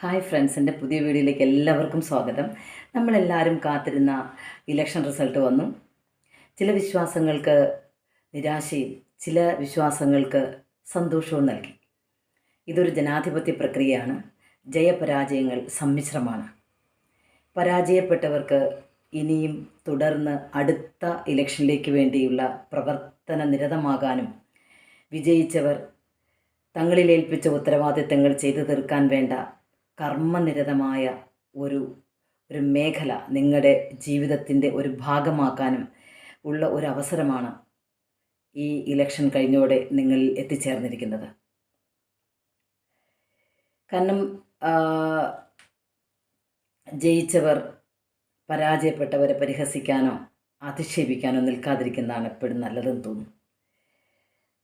Hi friends എന്റെ പുതിയ വീഡിയോയിലേക്ക് എല്ലാവർക്കും സ്വാഗതം. നമ്മളെല്ലാവരും കാത്തിരുന്ന ഇലക്ഷൻ റിസൾട്ട് വന്നു. ചില വിശ്വാസങ്ങൾക്ക് നിരാശയും ചില വിശ്വാസങ്ങൾക്ക് സന്തോഷവും നൽകി. ഇതൊരു ജനാധിപത്യ പ്രക്രിയയാണ്. ജയപരാജയങ്ങൾ സമ്മിശ്രമാണ്. പരാജയപ്പെട്ടവർക്ക് ഇനിയും തുടർന്ന് അടുത്ത ഇലക്ഷനിലേക്ക് വേണ്ടിയുള്ള പ്രവർത്തന നിരതമാകാനും വിജയിച്ചവർ തങ്ങളിലേൽപ്പിച്ച ഉത്തരവാദിത്തങ്ങൾ ചെയ്തു തീർക്കാൻ വേണ്ട കർമ്മനിരതമായ ഒരു ഒരു മേഖല നിങ്ങളുടെ ജീവിതത്തിന്റെ ഒരു ഭാഗമാക്കാനും ഉള്ള ഒരു അവസരമാണ് ഈ ഇലക്ഷൻ കഴിഞ്ഞോടെ നിങ്ങൾ എത്തിച്ചേർന്നിരിക്കുന്നത്. കാരണം ജയിച്ചവർ പരാജയപ്പെട്ടവരെ പരിഹസിക്കാനോ അധിക്ഷേപിക്കാനോ നിൽക്കാതിരിക്കുന്നതാണ് എപ്പോഴും നല്ലതെന്ന് തോന്നുന്നു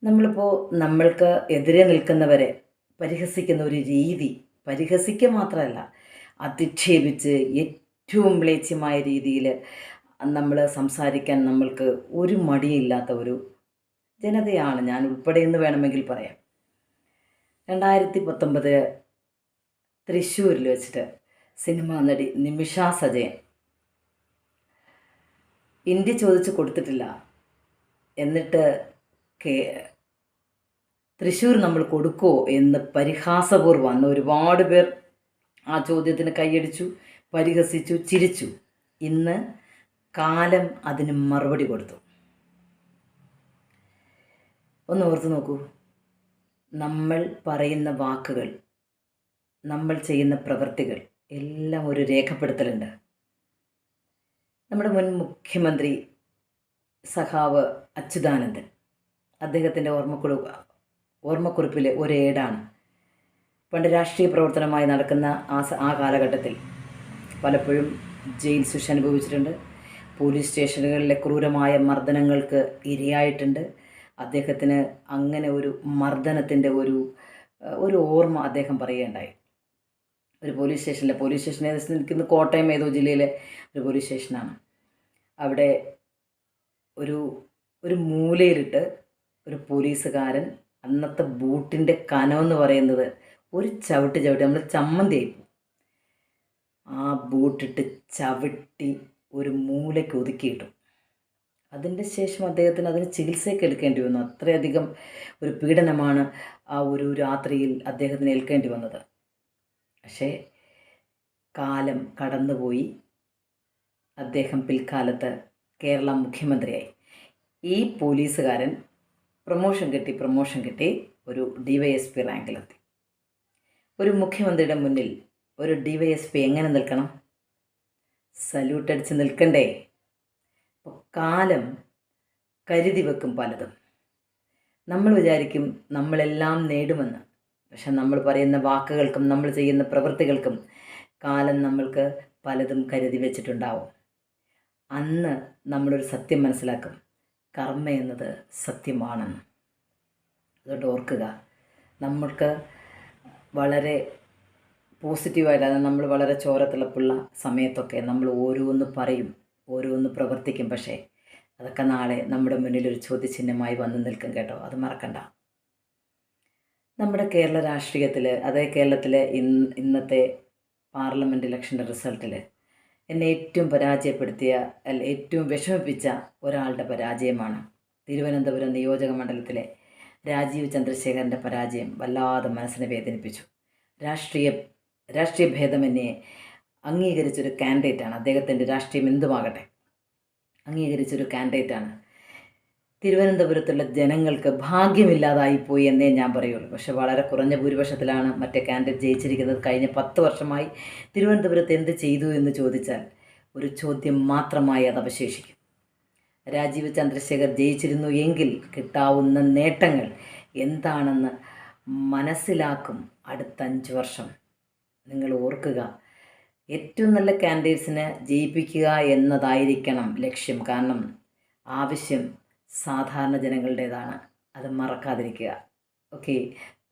നമ്മളിപ്പോൾ നമ്മൾക്ക് എതിരെ നിൽക്കുന്നവരെ പരിഹസിക്കുന്ന ഒരു രീതി പരിഹസിക്കുക മാത്രമല്ല അധിക്ഷേപിച്ച് ഏറ്റവും മ്ലേച്ഛമായ രീതിയിൽ നമ്മൾ സംസാരിക്കാൻ നമ്മൾക്ക് ഒരു മടിയില്ലാത്ത ഒരു ജനതയാണ് ഞാൻ ഉൾപ്പെടെ എന്ന് വേണമെങ്കിൽ പറയാം. രണ്ടായിരത്തി പത്തൊമ്പത് തൃശ്ശൂരിൽ വെച്ചിട്ട് സിനിമാ നടി നിമിഷ സജയൻ ഇന്ത്യ ചോദിച്ച് കൊടുത്തിട്ടില്ല. എന്നിട്ട് കേ തൃശ്ശൂർ നമ്മൾ കൊടുക്കുമോ എന്ന് പരിഹാസപൂർവം അന്ന് ഒരുപാട് പേർ ആ ചോദ്യത്തിന് കൈയടിച്ചു പരിഹസിച്ചു ചിരിച്ചു. ഇന്ന് കാലം അതിന് മറുപടി കൊടുത്തു. ഒന്ന് ഓർത്ത് നോക്കൂ. നമ്മൾ പറയുന്ന വാക്കുകൾ നമ്മൾ ചെയ്യുന്ന പ്രവൃത്തികൾ എല്ലാം ഒരു രേഖപ്പെടുത്തലുണ്ട്. നമ്മുടെ മുൻ മുഖ്യമന്ത്രി സഖാവ് അച്യുതാനന്ദൻ അദ്ദേഹത്തിന്റെ ഓർമ്മക്കുറു ഓർമ്മക്കുറിപ്പിലെ ഒരു ഏടാണ്. പണ്ട് രാഷ്ട്രീയ പ്രവർത്തനമായി നടക്കുന്ന ആ ആ കാലഘട്ടത്തിൽ പലപ്പോഴും ജയിൽ ശിക്ഷ അനുഭവിച്ചിട്ടുണ്ട്. പോലീസ് സ്റ്റേഷനുകളിലെ ക്രൂരമായ മർദ്ദനങ്ങൾക്ക് ഇരയായിട്ടുണ്ട്. അദ്ദേഹത്തിന് അങ്ങനെ ഒരു മർദ്ദനത്തിന്റെ ഒരു ഒരു ഓർമ്മ അദ്ദേഹം പറയുകയുണ്ടായി. ഒരു പോലീസ് സ്റ്റേഷനിലെ പോലീസ് സ്റ്റേഷൻ ഏകദേശം നിൽക്കുന്നത് കോട്ടയം ഏതോ ജില്ലയിലെ ഒരു പോലീസ് സ്റ്റേഷനാണ്. അവിടെ ഒരു ഒരു മൂലയിലിട്ട് ഒരു പോലീസുകാരൻ അന്നത്തെ ബൂട്ടിന്റെ കനമെന്ന് പറയുന്നത് ഒരു ചവിട്ട് ചവിട്ടി നമ്മൾ ചമ്മന്തി ആ ബൂട്ടിട്ട് ചവിട്ടി ഒരു മൂലയ്ക്ക് ഒതുക്കിയിട്ടു അതിന്റെ ശേഷം അദ്ദേഹത്തിന് അതിന് ചികിത്സയൊക്കെ എടുക്കേണ്ടി വന്നു. അത്രയധികം ഒരു പീഡനമാണ് ആ ഒരു രാത്രിയിൽ അദ്ദേഹത്തിന് ഏൽക്കേണ്ടി വന്നത്. പക്ഷേ കാലം കടന്നുപോയി. അദ്ദേഹം പിൽക്കാലത്ത് കേരള മുഖ്യമന്ത്രിയായി. ഈ പോലീസുകാരൻ പ്രൊമോഷൻ കിട്ടി പ്രൊമോഷൻ കിട്ടി ഒരു ഡി വൈ എസ് പി റാങ്കിലെത്തി ഒരു മുഖ്യമന്ത്രിയുടെ മുന്നിൽ ഒരു ഡി വൈ എസ് പി എങ്ങനെ നിൽക്കണം? സല്യൂട്ട് അടിച്ച് നിൽക്കണ്ടേ? കാലം കരുതി വെക്കും പലതും. നമ്മൾ വിചാരിക്കും നമ്മളെല്ലാം നേടുമെന്ന്. പക്ഷെ നമ്മൾ പറയുന്ന വാക്കുകൾക്കും നമ്മൾ ചെയ്യുന്ന പ്രവൃത്തികൾക്കും കാലം നമ്മൾക്ക് പലതും കരുതി വെച്ചിട്ടുണ്ടാവും. അന്ന് നമ്മളൊരു സത്യം മനസ്സിലാക്കും. കർമ്മ എന്നത് സത്യമാണെന്ന്. അതുകൊണ്ട് ഓർക്കുക നമ്മൾക്ക് വളരെ പോസിറ്റീവായിട്ട് അതായത് നമ്മൾ വളരെ ചോരത്തിളപ്പുള്ള സമയത്തൊക്കെ നമ്മൾ ഓരോന്ന് പറയും ഓരോന്ന് പ്രവർത്തിക്കും. പക്ഷേ അതൊക്കെ നാളെ നമ്മുടെ മുന്നിൽ ഒരു ചോദ്യചിഹ്നമായി വന്നു നിൽക്കും കേട്ടോ. അത് മറക്കണ്ട. നമ്മുടെ കേരള രാഷ്ട്രീയത്തിൽ അതേ കേരളത്തിലെ ഇന്ന് ഇന്നത്തെ പാർലമെന്റ് ഇലക്ഷന്റെ റിസൾട്ടിൽ എന്നെ ഏറ്റവും പരാജയപ്പെടുത്തിയ അല്ല ഏറ്റവും വിഷമിപ്പിച്ച ഒരാളുടെ പരാജയമാണ് തിരുവനന്തപുരം നിയോജക മണ്ഡലത്തിലെ രാജീവ് ചന്ദ്രശേഖരന്റെ പരാജയം. വല്ലാതെ മനസ്സിനെ വേദനിപ്പിച്ചു. രാഷ്ട്രീയ രാഷ്ട്രീയ ഭേദമന്യേ അംഗീകരിച്ചൊരു കാൻഡിഡേറ്റാണ് അദ്ദേഹത്തിന്റെ രാഷ്ട്രീയം എന്തുമാകട്ടെ? അംഗീകരിച്ചൊരു കാൻഡിഡേറ്റാണ് തിരുവനന്തപുരത്തുള്ള ജനങ്ങൾക്ക് ഭാഗ്യമില്ലാതായിപ്പോയി എന്നേ ഞാൻ പറയുള്ളൂ. പക്ഷെ വളരെ കുറഞ്ഞ ഭൂരിപക്ഷത്തിലാണ് മറ്റേ കാൻഡിഡേറ്റ് ജയിച്ചിരിക്കുന്നത്. കഴിഞ്ഞ പത്ത് വർഷമായി തിരുവനന്തപുരത്ത് എന്ത് ചെയ്തു എന്ന് ചോദിച്ചാൽ ഒരു ചോദ്യം മാത്രമായി അത് അവശേഷിക്കും. രാജീവ് ചന്ദ്രശേഖർ ജയിച്ചിരുന്നു എങ്കിൽ കിട്ടാവുന്ന നേട്ടങ്ങൾ എന്താണെന്ന് മനസ്സിലാക്കും അടുത്ത അഞ്ച് വർഷം. നിങ്ങൾ ഓർക്കുക ഏറ്റവും നല്ല കാൻഡിഡേറ്റ്സിനെ ജയിപ്പിക്കുക എന്നതായിരിക്കണം ലക്ഷ്യം. കാരണം ആവശ്യം സാധാരണ ജനങ്ങളുടേതാണ്. അത് മറക്കാതിരിക്കുക. Okay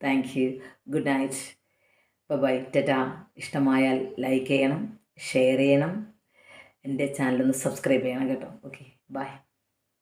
thank you good night bye tata ഇഷ്ടമായാൽ ലൈക്ക് ചെയ്യണം ഷെയർ ചെയ്യണം. എന്റെ ചാനലൊന്ന് സബ്സ്ക്രൈബ് ചെയ്യണം കേട്ടോ. Okay bye